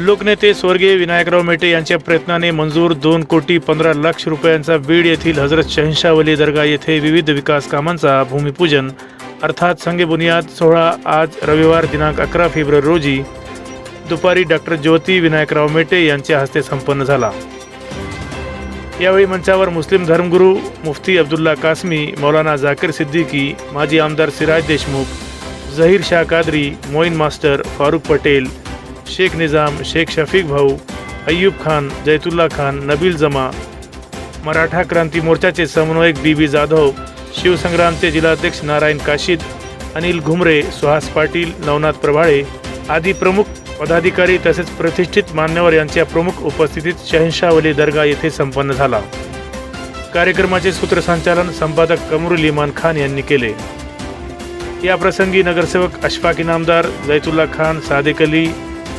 लोकनेते स्वर्गीय विनायकराव मेटे यांच्या प्रयत्नाने मंजूर दोन कोटी पंधरा लाख रुपयांचा बीड येथील हजरत शहनशाह दर्गा येथे विविध विकास कामांचा भूमिपूजन. अर्थात संगे बुनियाद सोहळा आज रविवार दिनांक अकरा फेब्रुवारी रोजी. दुपारी डॉक्टर ज्योती विनायकराव मेटे यांच्या हस्ते संपन्न झाला. यावेळी मंचावर मुस्लिम धर्मगुरू मुफ्ती अब्दुल्ला कासमी मौलाना जाकीर सिद्दीकी माजी आमदार सिराज देशमुख झहीर शाह कादरी मोईन मास्टर फारुख पटेल शेख निजाम शेख शफीक भाऊ अय्यूब खान जैतुल्ला खान नबील जमा मराठा क्रांती मोर्चाचे समन्वयक बी बी जाधव शिवसंग्रामचे जिल्हाध्यक्ष नारायण काशीद अनिल घुमरे सुहास पाटील नवनाथ प्रभाळे आदी प्रमुख पदाधिकारी तसेच प्रतिष्ठित मान्यवर यांच्या प्रमुख उपस्थितीत शहनशाह दर्गा येथे संपन्न झाला. कार्यक्रमाचे सूत्रसंचालन संपादक कमरुल इमान खान यांनी केले. या प्रसंगी नगरसेवक अशफाक इनामदार जैतुल्ला खान सादिक अली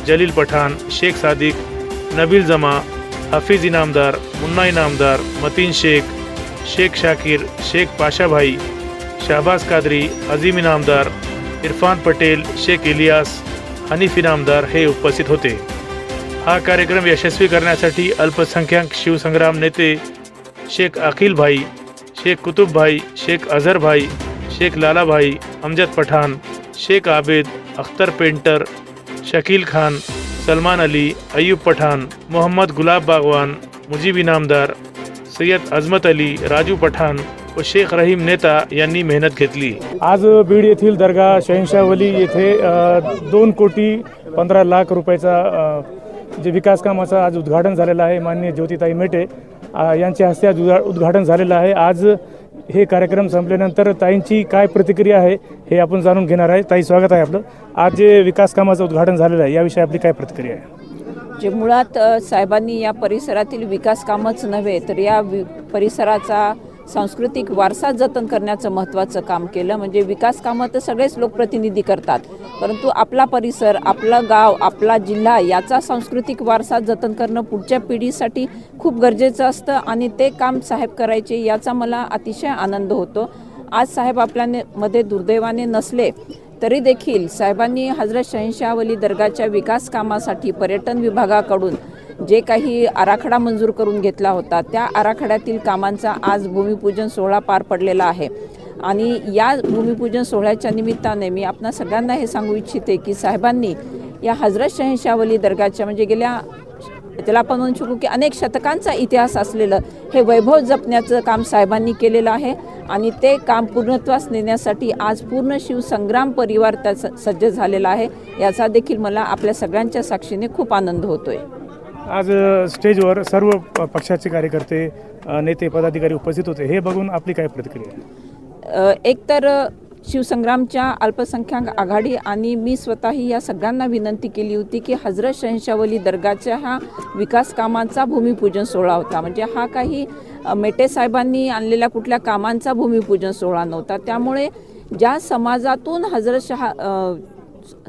जलील पठाण शेख सादिक नबील जमा हफीज इनामदार मुन्ना इनामदार मतीन शेख शेख शाकीर शेख पाशाभाई शहबाज कादरी अजीम इनामदार इरफान पटेल शेख इलियास हनीफ इनामदार हे उपस्थित होते. हा कार्यक्रम यशस्वी करण्यासाठी अल्पसंख्याक शिवसंग्राम नेते शेख अखिल भाई शेख कुतुब भाई शेख अझरभाई शेख लालाभाई अमजद पठाण शेख आबेद अख्तर पेंटर शकील खान सलमान अली अय्यूब पठाण मोहम्मद गुलाब बागवान मुजीब इनामदार सय्यद अजमत अली राजू पठाण व शेख रहीम नेता यांनी मेहनत घेतली. आज बीड येथील दर्गा शहनशाहवली येथे दोन कोटी पंधरा लाख रुपयाचा जे विकास कामाचं आज उद्घाटन झालेलं आहे माननीय ज्योतिताई मेटे यांच्या हस्ते आज उद्घाटन झालेलं आहे. आज हे कार्यक्रम संपल्यानंतर ताईंची काय प्रतिक्रिया आहे हे आपण जाणून घेणार आहे. ताई स्वागत आहे आपलं. आज जे विकास कामाचं उद्घाटन झालेलं आहे याविषयी आपली काय प्रतिक्रिया आहे? जे मुळात साहेबांनी या परिसरातील विकास कामच नव्हे तर या वि परिसराचा सांस्कृतिक वारसा जतन करण्याचं महत्त्वाचं काम केलं. म्हणजे विकास कामं तर सगळेच लोकप्रतिनिधी करतात. परंतु आपला परिसर आपलं गाव आपला जिल्हा याचा सांस्कृतिक वारसा जतन करणं पुढच्या पिढीसाठी खूप गरजेचं असतं आणि ते काम साहेब करायचे याचा मला अतिशय आनंद होतो. आज साहेब आपल्याने मध्ये दुर्दैवाने नसले तरी देखील साहेबांनी हजरत शहनशाह अली दर्गाच्या विकास कामासाठी पर्यटन विभागाकडून जे काही आराखडा मंजूर करून घेतला होता त्या आराखड्यातील कामांचा आज भूमिपूजन सोहळा पार पडलेला आहे. आणि या भूमिपूजन सोहळ्याच्या निमित्ताने मी आपणा सगळ्यांना हे सांगू इच्छिते की साहेबांनी या हजरत शहनशाह दर्गाच्या म्हणजे गेल्या त्याला आपण म्हणू शकू की अनेक शतकांचा इतिहास असलेलं हे वैभव जपण्याचं काम साहेबांनी केलेलं आहे. आणि ते काम पूर्णत्वास नेण्यासाठी आज पूर्ण शिवसंग्राम परिवार त्या सज्ज झालेला आहे. याचा देखील मला आपल्या सगळ्यांच्या साक्षीने खूप आनंद होतोय. आज स्टेजवर सर्व प- पक्षाचे कार्यकर्ते नेते पदाधिकारी उपस्थित होते. हे बघून आपली काय प्रतिक्रिया एकतर शिवसंग्रामच्या अल्पसंख्याक आघाडी आणि मी स्वतःही या सगळ्यांना विनंती केली होती की हजरत शहशावली दर्गाच्या हा विकास कामांचा भूमिपूजन सोहळा होता. म्हणजे हा काही मेटे साहेबांनी आणलेल्या कुठल्या कामांचा भूमिपूजन सोहळा नव्हता. त्यामुळे ज्या समाजातून हजरत शहा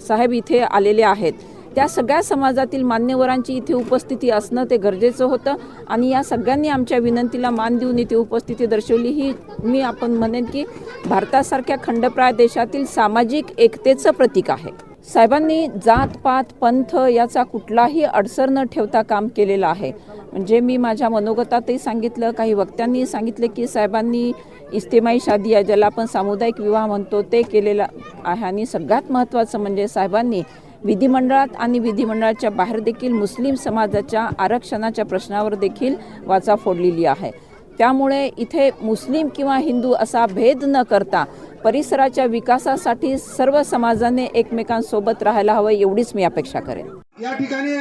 साहेब इथे आलेले आहेत त्या सगळ्या समाजातील मान्यवरांची इथे उपस्थिती असणं ते गरजेचं होतं. आणि या सगळ्यांनी आमच्या विनंतीला मान देऊन इथे उपस्थिती दर्शवली. ही मी आपण म्हणेन की भारतासारख्या खंडप्राय देशातील सामाजिक एकतेचं प्रतीक आहे. साहेबांनी जात पात पंथ याचा कुठलाही अडसर न ठेवता काम केलेलं आहे. म्हणजे मी माझ्या मनोगतातही सांगितलं काही वक्त्यांनी सांगितलं की साहेबांनी इस्तेमाई शादी या ज्याला आपण सामुदायिक विवाह म्हणतो ते केलेलं आहे. आणि सगळ्यात महत्त्वाचं म्हणजे साहेबांनी विधिमंडळात आणि विधिमंडळाच्या बाहेर देखील मुस्लिम समाजाच्या आरक्षणाच्या प्रश्नावर देखील वाचा फोडलेली आहे. त्यामुळे इथे मुस्लिम किंवा हिंदू असा भेद न करता परिसराच्या विकासासाठी सर्व समाजाने एकमेकांसोबत राहायला हवं एवढीच मी अपेक्षा करेन. या ठिकाणी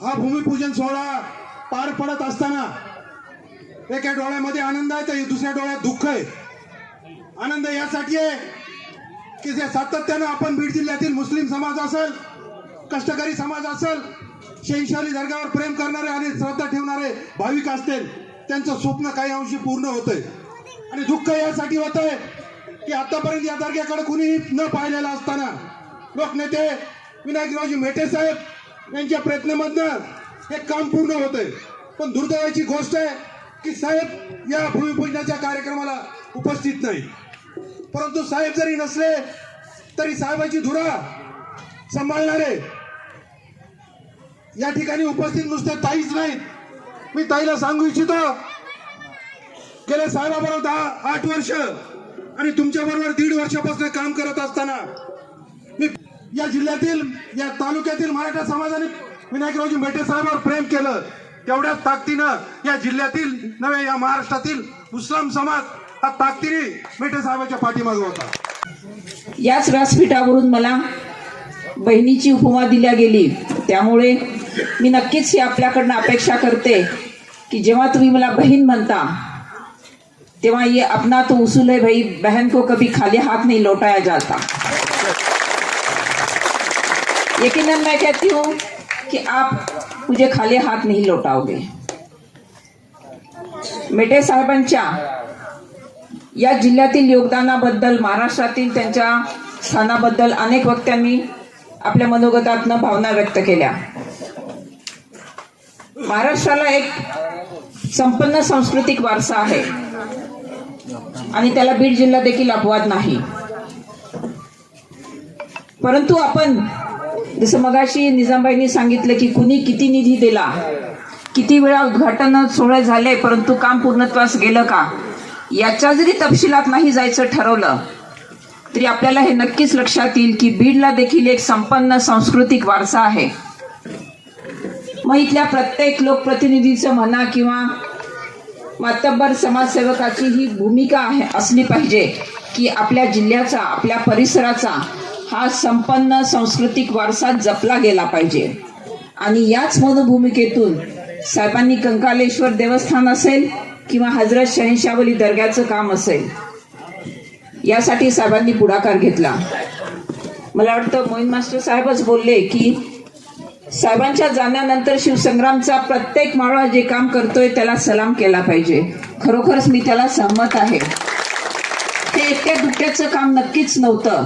हा भूमिपूजन सोहळा पार पडत असताना एका डोळ्यामध्ये आनंद आहे तर दुसऱ्या डोळ्यात दुःख आहे. आनंद यासाठी आहे की जे सातत्यानं आपण बीड जिल्ह्यातील मुस्लिम समाज असेल कष्टकरी समाज असेल शैशाली दर्गावर प्रेम करणारे आणि श्रद्धा ठेवणारे भाविक असतील त्यांचं स्वप्न काही अंशी पूर्ण होतंय. आणि दुःख यासाठी होत आहे की आतापर्यंत या दर्ग्याकडे कुणीही न पाहिलेलं असताना लोकनेते विनायकरावजी मेटे साहेब यांच्या प्रयत्नामधनं हे काम पूर्ण होत आहे पण दुर्दैवाची गोष्ट आहे की साहेब या भूमिपूजनाच्या कार्यक्रमाला उपस्थित नाही परंतु साहेब जरी नसले तरी साहेबांची धुरा सांभाळणारे या ठिकाणी उपस्थित नुसते ताईच नाहीत. मी ताईला सांगू इच्छितो गेल्या साहेबाबरोबर दहा आठ वर्ष आणि तुमच्या बरोबर दीड वर्षापासून काम करत असताना मी या जिल्ह्यातील या तालुक्यातील मराठा समाजाने विनायकरावजी मेटे साहेबांवर प्रेम केलं. तेवढ्याच ताकदीनं या जिल्ह्यातील नव्हे या महाराष्ट्रातील मुस्लिम समाज हा ताकदीने मेटे साहेबांच्या पाठीमागे होता. याच व्यासपीठावरून मला बहिणीची उपमा दिल्या गेली. त्यामुळे मी नक्कीच ही आपल्याकडनं अपेक्षा करते की जेव्हा तुम्ही मला बहीण म्हणता तेव्हा ये अपना तो उसूल है भाई बहन को कभी खाली हाथ नहीं लौटाया जाता. यकीनन मैं कहती हूँ कि आप मुझे खाली हाथ नहीं लौटाओगे. मेटे साहेबांच्या या जिल्ह्यातील योगदानाबद्दल महाराष्ट्रातील त्यांच्या स्थानाबद्दल अनेक वक्त्यांनी आपल्या मनोगतातनं भावना व्यक्त केल्या. महाराष्ट्राला एक संपन्न सांस्कृतिक वारसा आहे. आणि त्याला बीड जिल्हा देखील अपवाद नाही. परंतु आपण जसं मगाशी निजामबाईंनी सांगितलं की कुणी किती निधी दिला किती वेळा उद्घाटन सोहळे झाले परंतु काम पूर्णत्वास गेलं का? याच्या जरी तपशिलात नाही जायचं ठरवलं तरी आपल्याला हे नक्कीच लक्षात येईल की बीडला देखील एक संपन्न सांस्कृतिक वारसा आहे. मग इथल्या प्रत्येक लोकप्रतिनिधीचं म्हणा किंवा मातब्बर समाजसेवकाची ही भूमिका आहे असली पाहिजे की आपल्या जिल्ह्याचा आपल्या परिसराचा हा संपन्न सांस्कृतिक वारसा जपला गेला पाहिजे. आणि याच मनोभूमिकेतून साहेबांनी कंकालेश्वर देवस्थान असेल किंवा हजरत शहनशावली दर्ग्याचं काम असेल यासाठी साहेबांनी पुढाकार घेतला. मला वाटतं मोहिन मास्टर साहेबच बोलले की साहेबांच्या जाण्यानंतर शिवसंग्रामचा प्रत्येक माळवा जे काम करतोय त्याला सलाम केला पाहिजे. खरोखरच मी त्याला सहमत आहे. हे एकट्या दुट्ट्याचं काम नक्कीच नव्हतं.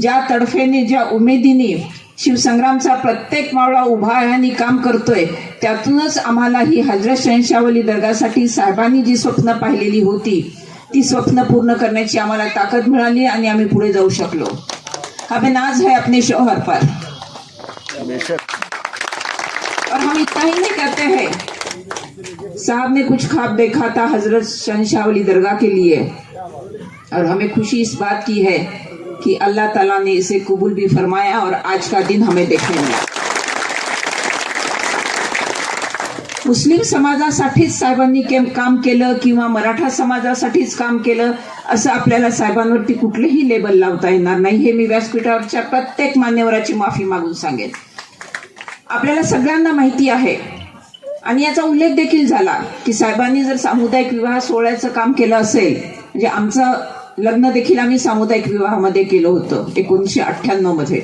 ज्या तडफेने ज्या उमेदीने शिवसंग्रामचा प्रत्येक मावळा उभा आहे आणि काम करतोय. त्यातूनच आम्हाला ही हजरत शहनशावली दर्गासाठी साहेबांनी जी स्वप्न पाहिलेली होती ती स्वप्न पूर्ण करण्याची आम्हाला ताकद मिळाली आणि आम्ही पुढे जाऊ शकलो. हमें नाज है अपने शोहर पर. और हम इतना ही नहीं करते हैं। साहब ने कुछ ख्वाब देखा था हजरत शनशावली दरगाह के लिए। और हमें खुशी इस बात की है कि अल्लाह ताला ने इसे कबूल भी फरमाया और आज का दिन हमें देखने मिला। मुस्लिम समाजासाठीच साहेबांनी काम केलं किंवा मराठा समाजासाठीच काम केलं असं आपल्याला साहेबांवरती कुठलेही लेबल लावता येणार नाही हे मी व्यासपीठावरच्या प्रत्येक मान्यवराची माफी मागून सांगेन. आपल्याला सगळ्यांना माहिती आहे आणि याचा उल्लेख देखील झाला की साहेबांनी जर सामुदायिक विवाह सोहळ्याचं काम केलं असेल म्हणजे आमचं लग्न देखील आम्ही सामुदायिक विवाहामध्ये केलं होतं एकोणीसशे अठ्ठ्याण्णवमध्ये.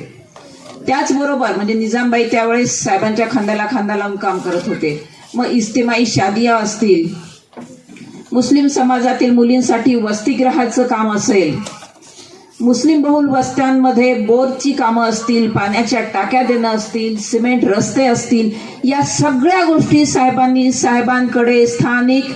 त्याचबरोबर म्हणजे निजामबाई त्यावेळेस साहेबांच्या खांद्याला खांदा लावून काम करत होते. मग इस्तेमाई शादिया असतील मुस्लिम समाजातील मुलींसाठी वसतिगृहाचं काम असेल मुस्लिम बहुल वस्त्यांमध्ये बोरची कामं असतील पाण्याच्या टाक्या देणं असतील सिमेंट रस्ते असतील या सगळ्या गोष्टी साहेबांनी साहेबांकडे स्थानिक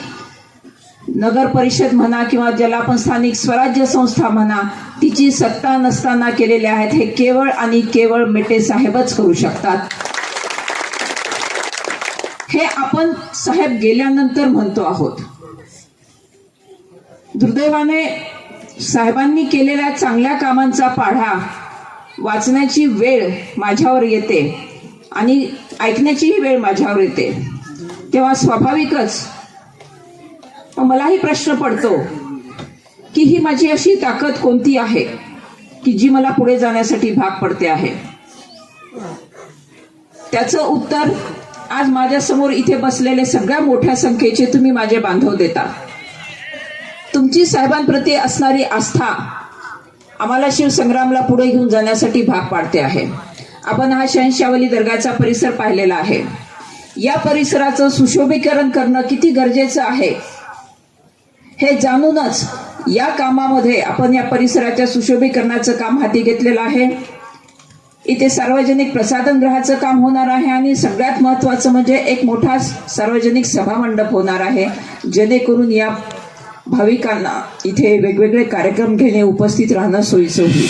नगर परिषद म्हणा किंवा ज्याला आपण स्थानिक स्वराज्य संस्था म्हणा तिची सत्ता नसताना केलेल्या आहेत हे केवळ आणि केवळ मेटे साहेबच करू शकतात. हे आपण साहेब गेल्यानंतर म्हणतो आहोत. दुर्दैवाने साहेबांनी केलेल्या चांगल्या कामांचा पाढा वाचण्याची वेळ माझ्यावर येते आणि ऐकण्याचीही वेळ माझ्यावर येते. तेव्हा स्वाभाविकच मलाही प्रश्न पडतो की ही माझी अशी ताकद कोणती आहे की जी मला पुढे जाण्यासाठी भाग पडते आहे? त्याचं उत्तर आज माझ्यासमोर इथे बसलेले सगळ्या मोठ्या संख्येचे तुम्ही माझे बांधव देता. तुमची साहेबांप्रती असणारी आस्था आम्हाला शिवसंग्रामला पुढे घेऊन जाण्यासाठी भाग पाडते आहे. आपण हा शहनशावली दर्गाचा परिसर पाहिलेला आहे. या परिसराचं सुशोभीकरण करणं किती गरजेचं आहे? हे जाणूनच या कामामध्ये आपण या परिसराच्या सुशोभीकरणाचं काम हाती घेतलेलं आहे. इथे सार्वजनिक प्रसाधनगृहाचं काम होणार आहे आणि सगळ्यात महत्त्वाचं म्हणजे एक मोठा सार्वजनिक सभामंडप होणार आहे. जेणेकरून या भाविकांना इथे वेगवेगळे कार्यक्रम घेणे उपस्थित राहणं सोयीचं होईल.